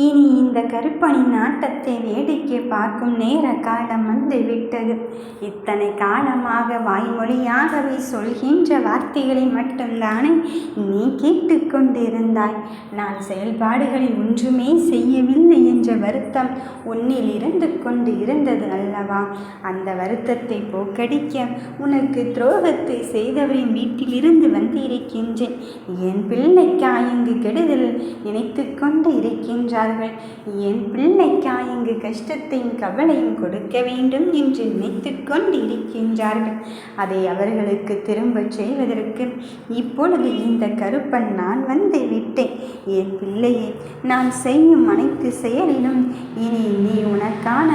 இனி இந்த கருப்பனின் நாட்டத்தை வேடிக்கை பார்க்கும் நேர காலம் வந்து விட்டது இத்தனை காலமாக வாய்மொழியாகவே சொல்கின்ற வார்த்தைகளை மட்டும்தானே நீ கேட்டுக்கொண்டிருந்தாய் நான் செயல்பாடுகளை ஒன்றுமே செய்யவில்லை என்ற வருத்தம் உன்னில் இருந்து கொண்டு இருந்தது அல்லவா? அந்த வருத்தத்தை போக்கடிக்க உனக்கு துரோகத்தை செய்தவரின் வீட்டிலிருந்து வந்திருக்கின்றேன். என் பிள்ளைக்காய் இங்கு கெடுதல் நினைத்து கொண்டு இருக்கின்றார்கள் என் பிள்ளைக்கா இங்கு கஷ்டத்தையும் கவலையும் கொடுக்க வேண்டும் என்று நினைத்து கொண்டு இருக்கின்றார்கள் அதை அவர்களுக்கு திரும்பச் செய்வதற்கு இப்பொழுது இந்த கருப்பன் நான் வந்து விட்டேன். என் பிள்ளையை நான் செய்யும் அனைத்து செயலிலும் இனி நீ உனக்கான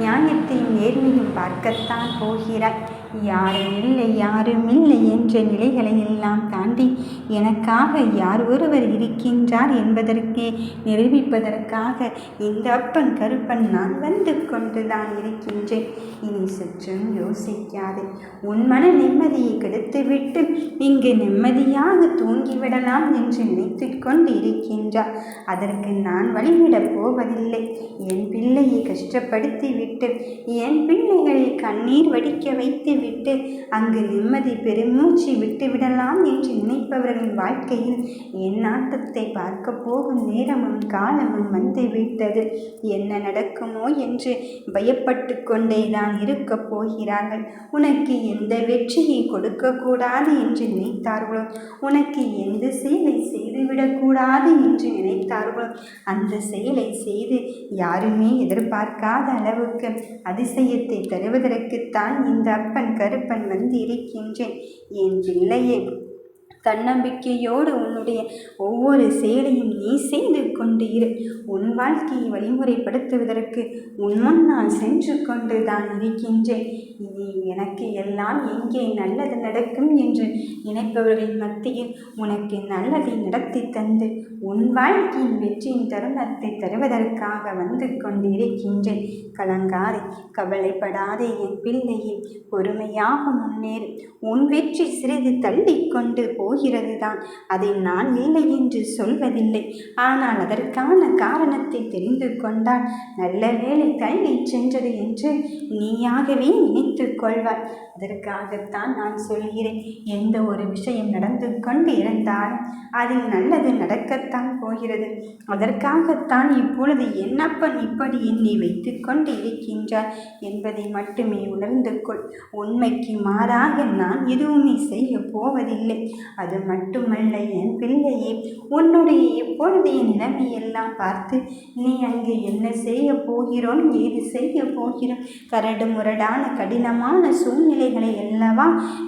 நியாயத்தையும் நேர்மையும் பார்க்கத்தான் போகிறாய். யாரும் இல்லை யாரும் இல்லை என்ற நிலைகளை எல்லாம் தாண்டி எனக்காக யார் ஒருவர் இருக்கின்றார் என்பதற்கே நிரூபிப்பதற்காக இந்த அப்பன் கருப்பன் நான் வந்து கொண்டுதான் இருக்கின்றேன். இனி சுற்றும் யோசிக்காதே. உன் மன நிம்மதியை கெடுத்துவிட்டு இங்கு நிம்மதியாக தூங்கிவிடலாம் என்று நினைத்து கொண்டு இருக்கின்றார் அதற்கு நான் வழிவிடப் போவதில்லை. என் பிள்ளையை கஷ்டப்படுத்தி விட்டு என் பிள்ளைகளை கண்ணீர் வடிக்க வைத்து விட்டு அங்கு நிம்மதி பெருமூச்சு விட்டுவிடலாம் என்று நினைப்பவர்களின் வாழ்க்கையில் என் ஆட்டத்தை பார்க்க போகும் நேரமும் காலமும் வந்து விட்டது. என்ன நடக்குமோ என்று பயப்பட்டு கொண்டே தான் இருக்கப் போகிறார்கள். உனக்கு எந்த வெற்றியை கொடுக்கக்கூடாது என்று நினைத்தார்களோ உனக்கு எந்த செயலை செய்துவிடக்கூடாது என்று நினைத்தார்களோ அந்த செயலை செய்து யாருமே எதிர்பார்க்காத அளவுக்கு அதிசயத்தை தருவதற்குத்தான் இந்த அப்பன் கருப்பன் வந்து இருக்கின்றேன் என் பிள்ளையே தன்னம்பிக்கையோடு உன்னுடைய ஒவ்வொரு செயலையும் நீ செய்து கொண்டு இரு உன் வாழ்க்கையை வழிமுறைப்படுத்துவதற்கு உன் முன்னால் சென்று கொண்டு தான் இருக்கின்றேன். இனி எனக்கு எல்லாம் எங்கே நல்லது நடக்கும் என்று நினைப்பவர்களின் மத்தியில் உனக்கு நல்லதை நடத்தி தந்து உன் வாழ்க்கையின் வெற்றியின் தருணத்தை தருவதற்காக வந்து கொண்டிருக்கின்றேன். கலங்காதே கவலைப்படாதே என் பிள்ளையை பொறுமையாக முன்னேறு. உன் வெற்றி சிறிது தள்ளிக்கொண்டு போகிறது தான் அதை நான் இல்லை என்று சொல்வதில்லை. ஆனால் அதற்கான காரணத்தை தெரிந்து கொண்டால் நல்ல வேலை தள்ளி சென்றது என்று நீயாகவே நினைத்து கொள்வாய். அதற்காகத்தான் நான் சொல்கிறேன். எந்த ஒரு விஷயம் நடந்து கொண்டு இருந்தால் அதில் நல்லது நடக்கத்தான் போகிறது. அதற்காகத்தான் இப்பொழுது என்னப்பன் இப்படி என்னை வைத்து கொண்டு இருக்கின்றார் என்பதை மட்டுமே உணர்ந்து கொள். உண்மைக்கு மாறாக நான் எதுவுமே செய்ய போவதில்லை. அது மட்டுமல்ல என் பிள்ளையே உன்னுடைய இப்பொழுதைய நிலைமையெல்லாம் பார்த்து நீ அங்கே என்ன செய்ய போகிறோம் ஏது செய்ய போகிறோம்? கரடு முரடான கடினமான சூழ்நிலைகளை அல்லவா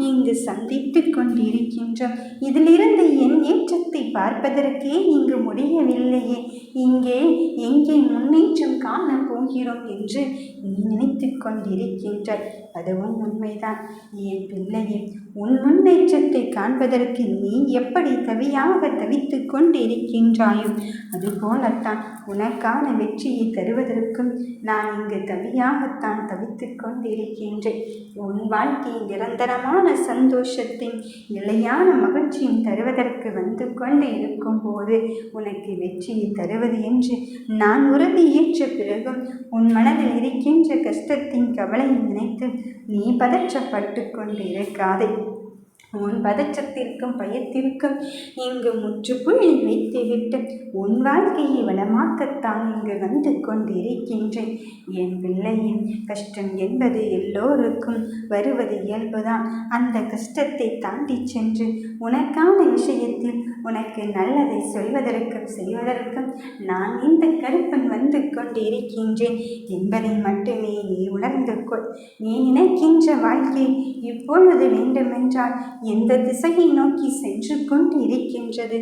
இங்கு சந்தித்து கொண்டிருக்கின்றோம் இதிலிருந்து என் ஏற்றத்தை பார்ப்பதற்கே இங்கு முடியவில்லையே. இங்கே எங்கே முன்னேற்றம் காண போகிறோம் என்று நீ நினைத்து கொண்டிருக்கின்றாய். அதுவும் உண்மைதான். என் பிள்ளையே உன் முன்னேற்றத்தை காண்பதற்கு நீ எப்படி தவியாக தவித்து கொண்டிருக்கின்றாயோ அதுபோலத்தான் உனக்கான வெற்றியை தருவதற்கும் நான் இங்கு தவியாகத்தான் தவித்து கொண்டிருக்கின்றேன். உன் வாழ்க்கை நிரந்தரமான சந்தோஷத்தையும் நிலையான மகிழ்ச்சியும் தருவதற்கு வந்து கொண்டு இருக்கும்போது உனக்கு வெற்றியை தருவது என்று நான் உறுதியேற்ற பிறகும் உன் மனதில் இருக்கின்ற கஷ்டத்தின் கவலையை நினைத்து நீ பதற்றப்பட்டு கொண்டு இருக்காதே உன் பதற்றத்திற்கும் பயத்திற்கும் இங்கு முற்றுப்புள்ளி வைத்துவிட்டு உன் வாழ்க்கையை வளமாக்கத்தான் இங்கு வந்து கொண்டிருக்கின்றேன். என் பிள்ளையின் கஷ்டம் என்பது எல்லோருக்கும் வருவது இயல்புதான். அந்த கஷ்டத்தை தாண்டி சென்று உனக்கான விஷயத்தை விஷயத்தில் உனக்கு நல்லதை சொல்வதற்கும் செய்வதற்கும் நான் இந்த கருப்பன் வந்து கொண்டிருக்கின்றேன். என்பதை மட்டுமே நீ உணர்ந்து கொள். நீ நினைக்கின்ற வாழ்க்கை இப்பொழுது வேண்டுமென்றால் எந்த திசையை நோக்கி சென்று கொண்டு இருக்கின்றது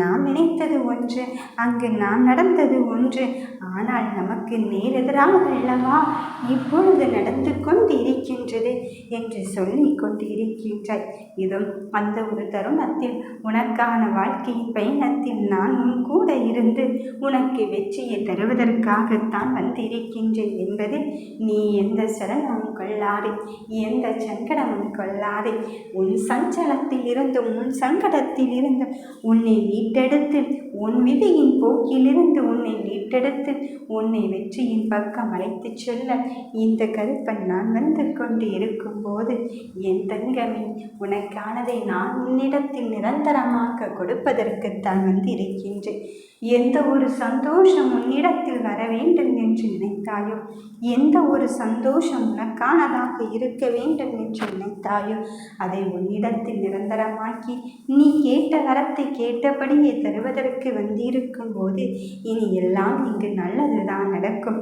நாம் நினைத்தது ஒன்று அங்கு நாம் நடந்தது ஒன்று. ஆனால் நமக்கு நேரெதிராக அல்லவா? இப்பொழுது நடந்து கொண்டு இருக்கின்றது என்று சொல்லி கொண்டு இருக்கின்றாய் இதுவும் அந்த ஒரு தருணத்தில் உனக்கான வாழ்க்கையின் பயணத்தில் நான் உன் கூட இருந்து உனக்கு வெற்றியை தருவதற்காகத்தான் வந்திருக்கின்றேன் என்பது நீ எந்த சலனமும் கொள்ளாதே. எந்த சங்கடமும் கொள்ளாதே. உன் சஞ்சலத்தில் இருந்தும் உன் சங்கடத்தில் இருந்தும் உன்னை மீட்டெடுத்து உன் விதியின் போக்கிலிருந்து உன்னை மீட்டு மீட்டெடுத்து உன்னை வெற்றியின் பக்கம் அழைத்துச் செல்ல இந்த கருப்பன் நான் வந்து கொண்டு இருக்கும்போது என் தங்கமே உனக்கானதை நான் உன்னிடத்தில் நிரந்தரமாக கொடுப்பதற்குத்தான் வந்திருக்கின்றேன் எந்த ஒரு சந்தோஷம் உன்னிடத்தில் வர வேண்டும் என்று நினைத்தாயோ எந்த ஒரு சந்தோஷம் உனக்கானதாக இருக்க வேண்டும் என்று நினைத்தாயோ அதை உன்னிடத்தில் நிரந்தரமாக்கி நீ கேட்ட வரத்தை கேட்டபடியே தருவதற்கு வந்திருக்கும் போது இனி எல்லாம் இங்கு நல்லதுதான் நடக்கும்.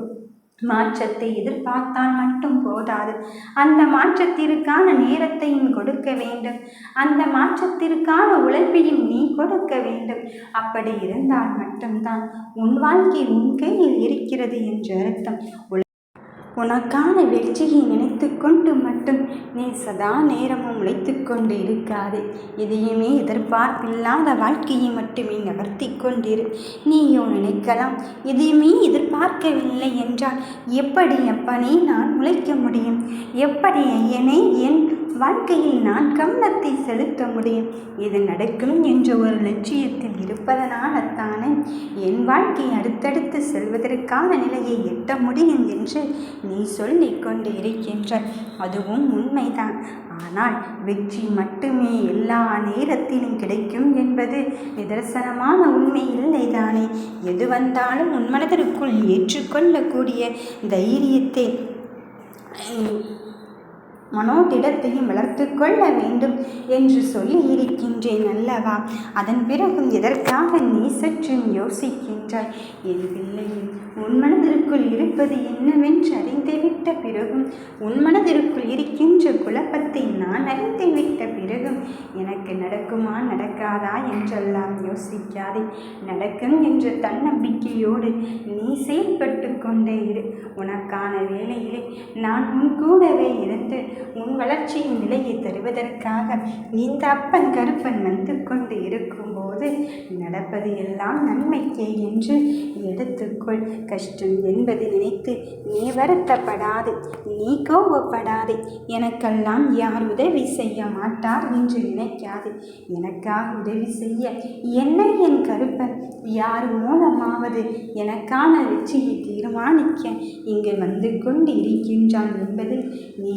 மாற்றத்தை எதிர்பார்த்தால் மட்டும் போதாது. அந்த மாற்றத்திற்கான நேரத்தையும் கொடுக்க வேண்டும். அந்த மாற்றத்திற்கான உழைப்பையும் நீ கொடுக்க வேண்டும். அப்படி இருந்தால் மட்டும்தான் உன் வாழ்க்கை உன் கையில் இருக்கிறது என்று அர்த்தம். உனக்கான வெற்றியை நினைத்து கொண்டு மட்டும் நீ சதா நேரமும் உழைத்து கொண்டு இருக்காது. எதையுமே எதிர்பார்ப்பில்லாத வாழ்க்கையை மட்டுமே நகர்த்தி கொண்டிரு. நீயோ நினைக்கலாம் எதையுமே எதிர்பார்க்கவில்லை என்றால் எப்படி அப்பனே நான் உழைக்க முடியும்? எப்படி ஐயனே என் நான் கவனத்தை செலுத்த முடியும். இது நடக்கும் என்ற ஒரு லட்சியத்தில் இருப்பதனால்தானே என் வாழ்க்கை அடுத்தடுத்து செல்வதற்கான நிலையை எட்ட முடியும் என்று நீ சொல்லிக் கொண்டு இருக்கின்ற அதுவும் உண்மைதான். ஆனால் வெற்றி மட்டுமே எல்லா நேரத்திலும் கிடைக்கும் என்பது நிதர்சனமான உண்மை இல்லைதானே? எது வந்தாலும் உன் மனதிற்குள் ஏற்றுக்கொள்ளக்கூடிய தைரியத்தை மனோதிடத்தையும் வளர்த்து கொள்ள வேண்டும் என்று சொல்லி இருக்கின்றேன் அல்லவா? அதன் பிறகும் எதற்காக நீ சற்றும் யோசிக்கின்றாய்? என் பிள்ளையும் உன் மனதிற்குள் இருப்பது என்னவென்று அறிந்துவிட்ட பிறகும் உன் மனதிற்குள் இருக்கின்ற குழப்பத்தை நான் அறிந்துவிட்ட பிறகும் எனக்கு நடக்குமா நடக்காதா என்றெல்லாம் யோசிக்காதே. நடக்கும் என்ற தன்னம்பிக்கையோடு நீ செயல்பட்டு கொண்டே இரு. உனக்கான வேலையிலே நான் உன் கூடவே இருந்து உன் வளர்ச்சியின் நிலையை தருவதற்காக இந்த அப்பன் கருப்பன் வந்து கொண்டு இருக்கும்போது நடப்பது எல்லாம் நன்மைக்கே என்று எடுத்துக்கொள். கஷ்டம் என்பது நினைத்து நீ வருத்தப்படாது நீ கோபப்படாது. எனக்கெல்லாம் யார் உதவி செய்ய மாட்டார் என்று நினைக்காது. எனக்காக உதவி செய்ய என்னை என் கருப்பன் யார் மூலமாவது எனக்கான வெற்றியை தீர்மானிக்க இங்கு வந்து கொண்டு இருக்கின்றான் என்பதில் நீ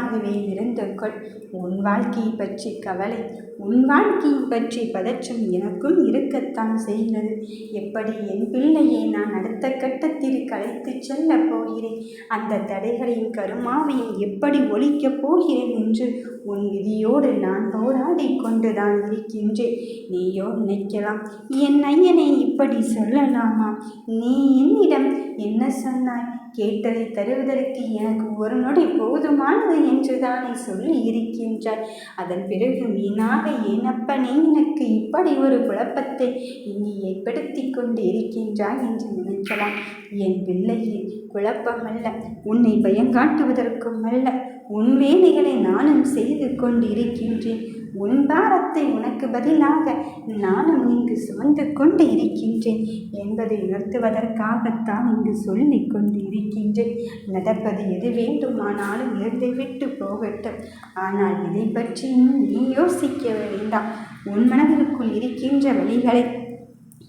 நிலையாகவே இருந்து கொள் உன் வாழ்க்கையை பற்றி கவலை உன் வாழ்க்கையை பற்றி பதற்றம் எனக்கும் இருக்கத்தான் செய்கிறது. எப்படி என் பிள்ளையை நான் அடுத்த கட்டத்திற்கு அழைத்துச் செல்ல போகிறேன்? அந்த தடைகளையும் கருமாவையும் எப்படி ஒழிக்கப் போகிறேன் என்று உன் விதியோடு நான் போராடி கொண்டுதான் இருக்கின்றேன். நீயோ நினைக்கலாம் என் ஐயனை இப்படி சொல்லலாமா? நீ என்னிடம் என்ன சொன்னாய்? கேட்டதை தருவதற்கு எனக்கு ஒரு நொடி போதுமானது என்று தானே சொல்லி இருக்கின்றாய். அதன் பிறகு வீணாக ஏனப்பனே எனக்கு இப்படி ஒரு குழப்பத்தை இனி ஏற்படுத்தி கொண்டு இருக்கின்றாய் என்று நினைக்கலாம். என் பிள்ளையில் குழப்பமல்ல. உன்னை பயங்காட்டுவதற்கும் அல்ல உன் வேலைகளை நானும் செய்து கொண்டு இருக்கின்றேன் உன் பாரத்தை உனக்கு பதிலாக நானும் இங்கு சுமந்து கொண்டு இருக்கின்றேன். என்பதை உணர்த்துவதற்காகத்தான் இங்கு சொல்லிக் கொண்டு இருக்கின்றேன் நடப்பது எது வேண்டுமானாலும் விட்டு போகட்டும். ஆனால் இதை பற்றியும் நீ யோசிக்க வேண்டாம். உன் மனதிற்குள் இருக்கின்ற வழிகளை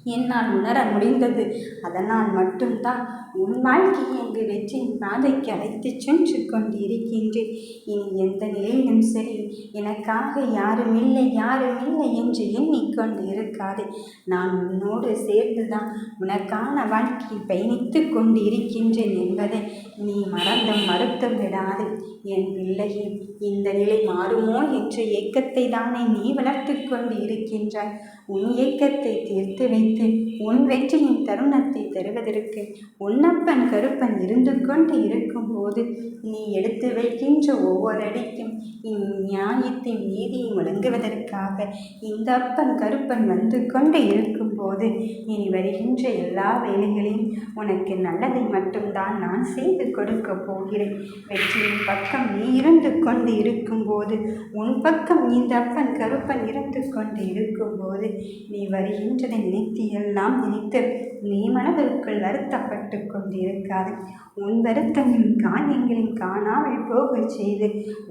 என்னால் உணர முடிந்தது. அதனால் மட்டும்தான் உன் வாழ்க்கையை என்று வெற்றியின் பாதைக்கு அழைத்துச் சென்று கொண்டு இருக்கின்றேன் இனி எந்த நிலையிலும் சரி எனக்காக யாரும் இல்லை யாரும் இல்லை என்று எண்ணிக்கொண்டு இருக்காது. நான் உன்னோடு சேர்ந்துதான் உனக்கான வாழ்க்கையை பயணித்து கொண்டு இருக்கின்றேன் என்பதை நீ மறந்தும் மறுத்தும் விடாது. என் பிள்ளையே இந்த நிலை மாறுமோ என்ற ஏக்கத்தை தானே நீ வளர்த்து கொண்டு இருக்கின்றாய். உன் ஏக்கத்தை தீர்த்து வைத்து உன் வெற்றியின் தருணத்தை தருவதற்கு உன்னப்பன் கருப்பன் இருந்து கொண்டு இருக்கும்போது நீ எடுத்து வைக்கின்ற ஒவ்வொரு அடிக்கும் இந்நியாயத்தின் நீதியை வழங்குவதற்காக இந்த அப்பன் கருப்பன் வந்து கொண்டு இருக்கும் போது இனி வருகின்ற எல்லா வேலைகளையும் உனக்கு நல்லதை மட்டும்தான் நான் செய்து கொடுக்க போகிறேன். வெற்றியின் பக்கம் நீ இருந்து கொண்டு இருக்கும்போது உன் பக்கம் இந்த அப்பன் கருப்பன் இருந்து கொண்டு இருக்கும்போது நீ வருகின்றதை நினைத்து எல்லாம் நினைத்து நீ மனதிற்குள் வருத்தப்பட்டு கொண்டிருக்காது. உன் வருத்தமும் காயங்களையும் காணாமல் போகச் செய்து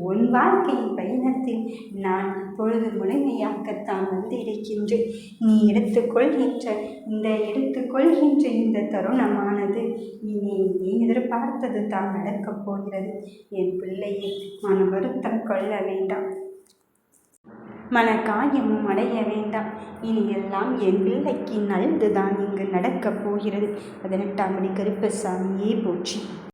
உன் வாழ்க்கையின் பயணத்தில் நான் பொழுது முழுமையாக்கத்தான் வந்திருக்கின்றேன். நீ எடுத்துக்கொள் எடுத்துக்கொள்கின்ற இந்த எடுத்துக்கொள்கின்ற இந்த தருணமானது இனி நீ எதிர்பார்த்தது தான் நடக்கப் போகிறது. என் பிள்ளையை மன வருத்தம் கொள்ள வேண்டாம். மன காயமும் அடைய வேண்டாம். இனி எல்லாம் என் பிள்ளைக்கு நல்லதுதான் இங்கு நடக்கப் போகிறது. பதினெட்டாம் படி கருப்பசாமியே போற்றி.